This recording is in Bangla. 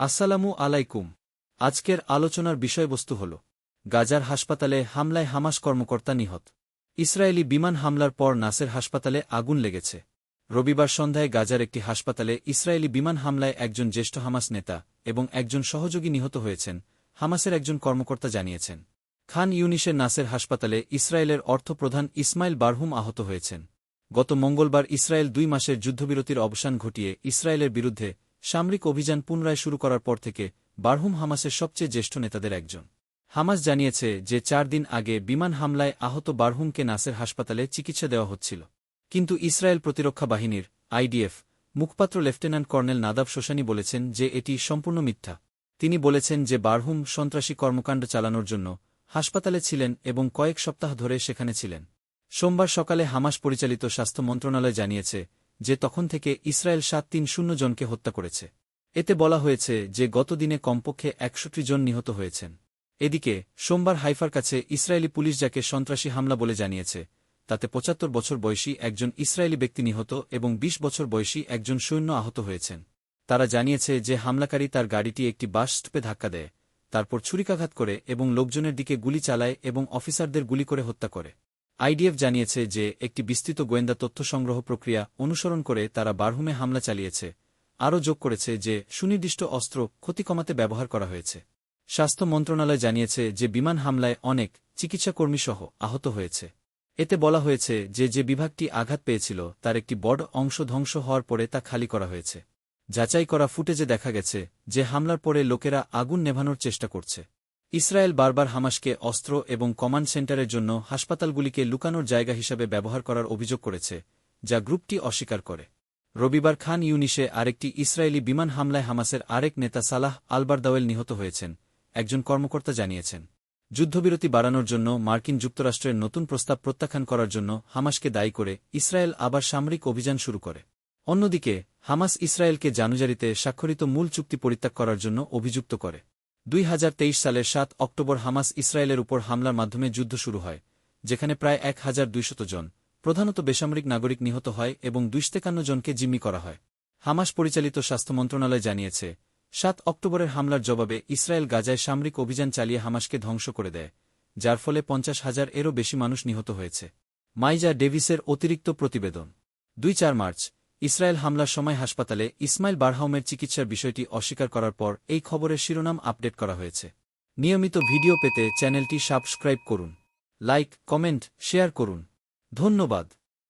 আসসালামু আলাইকুম। আজকের আলোচনার বিষয়বস্তু হল, গাজার হাসপাতালে হামলায় হামাস কর্মকর্তা নিহত। ইসরায়েলি বিমান হামলার পর নাসের হাসপাতালে আগুন লেগেছে। রবিবার সন্ধ্যায় গাজার একটি হাসপাতালে ইসরায়েলি বিমান হামলায় একজন জ্যেষ্ঠ হামাস নেতা এবং একজন সহযোগী নিহত হয়েছেন, হামাসের একজন কর্মকর্তা জানিয়েছেন। খান ইউনিসের নাসের হাসপাতালে ইসরায়েলের অর্থপ্রধান ইসমাইল বারহুম আহত হয়েছেন। গত মঙ্গলবার ইসরায়েল দুই মাসের যুদ্ধবিরতির অবসান ঘটিয়ে ইসরায়েলের বিরুদ্ধে সামরিক অভিযান পুনরায় শুরু করার পর থেকে বারহুম হামাসের সবচেয়ে জ্যেষ্ঠ নেতাদের একজন। হামাস জানিয়েছে যে চার দিন আগে বিমান হামলায় আহত বারহুমকে নাসের হাসপাতালে চিকিৎসা দেওয়া হচ্ছিল। কিন্তু ইসরায়েল প্রতিরক্ষা বাহিনীর আইডিএফ, মুখপাত্র লেফটেন্যান্ট কর্নেল নাদাব শোসানি বলেছেন যে এটি সম্পূর্ণ মিথ্যা। তিনি বলেছেন যে বারহুম সন্ত্রাসী কর্মকাণ্ড চালানোর জন্য হাসপাতালে ছিলেন এবং কয়েক সপ্তাহ ধরে সেখানে ছিলেন। সোমবার সকালে হামাস পরিচালিত স্বাস্থ্য মন্ত্রণালয় জানিয়েছে যে তখন থেকে ইসরায়েল সাত তিন শূন্য জনকে হত্যা করেছে। এতে বলা হয়েছে যে গত দিনে কমপক্ষে একষট্টি জন নিহত হয়েছেন। এদিকে, সোমবার হাইফার কাছে ইসরায়েলি পুলিশ যাকে সন্ত্রাসী হামলা বলে জানিয়েছে, তাতে পঁচাত্তর বছর বয়সী একজন ইসরায়েলি ব্যক্তি নিহত এবং ২০ বছর বয়সী একজন সৈন্য আহত হয়েছেন। তারা জানিয়েছে যে হামলাকারী তার গাড়িটি একটি বাস স্টপে ধাক্কা দেয়, তারপর ছুরিকাঘাত করে এবং লোকজনের দিকে গুলি চালায় এবং অফিসারদের গুলি করে হত্যা করে। আইডিএফ জানিয়েছে যে, একটি বিস্তৃত গোয়েন্দা তথ্য সংগ্রহ প্রক্রিয়া অনুসরণ করে তারা বারহুমে হামলা চালিয়েছে। আরও যোগ করেছে যে, সুনির্দিষ্ট অস্ত্র ক্ষতি কমাতে ব্যবহার করা হয়েছে। স্বাস্থ্য মন্ত্রণালয় জানিয়েছে যে, বিমান হামলায় অনেক চিকিৎসাকর্মীসহ আহত হয়েছে। এতে বলা হয়েছে যে যে বিভাগটি আঘাত পেয়েছিল, তার একটি বড় অংশ ধ্বংস হওয়ার পরে তা খালি করা হয়েছে। যাচাই করা ফুটেজে দেখা গেছে যে, হামলার পরে লোকেরা আগুন নেভানোর চেষ্টা করছে। ইসরায়েল বারবার হামাসকে অস্ত্র এবং কমান্ড সেন্টারের জন্য হাসপাতালগুলিকে লুকানোর জায়গা হিসাবে ব্যবহার করার অভিযোগ করেছে, যা গ্রুপটি অস্বীকার করে। রবিবার খান ইউনিশে আরেকটি ইসরায়েলি বিমান হামলায় হামাসের আরেক নেতা সালাহ আলবারদাওয়েল নিহত হয়েছেন, একজন কর্মকর্তা জানিয়েছেন। যুদ্ধবিরতি বাড়ানোর জন্য মার্কিন যুক্তরাষ্ট্রের নতুন প্রস্তাব প্রত্যাখ্যান করার জন্য হামাসকে দায়ী করে ইসরায়েল আবার সামরিক অভিযান শুরু করে। অন্যদিকে, হামাস ইসরায়েলকে জানুজারিতে স্বাক্ষরিত মূল চুক্তি পরিত্যাগ করার জন্য অভিযুক্ত করে। দুই হাজার তেইশ সালের সাত অক্টোবর হামাস ইসরায়েলের উপর হামলার মাধ্যমে যুদ্ধ শুরু হয়, যেখানে প্রায় এক হাজার দুইশত জন, প্রধানত বেসামরিক নাগরিক নিহত হয় এবং দুইশতেকান্ন জনকে জিম্মি করা হয়। হামাস পরিচালিত স্বাস্থ্য মন্ত্রণালয় জানিয়েছে, সাত অক্টোবরের হামলার জবাবে ইসরায়েল গাজায় সামরিক অভিযান চালিয়ে হামাসকে ধ্বংস করে দেয়, যার ফলে পঞ্চাশ হাজার এরও বেশি মানুষ নিহত হয়েছে। মাইজা ডেভিসের অতিরিক্ত প্রতিবেদন, দুই চার মার্চ ইসরায়েল হামলার সময় হাসপাতালে ইসমাইল বারহাউমের চিকিৎসার বিষয়টি অস্বীকার করার পর এই খবরের শিরোনাম আপডেট করা হয়েছে। নিয়মিত ভিডিও পেতে চ্যানেলটি সাবস্ক্রাইব করুন। লাইক, কমেন্ট, শেয়ার করুন। ধন্যবাদ।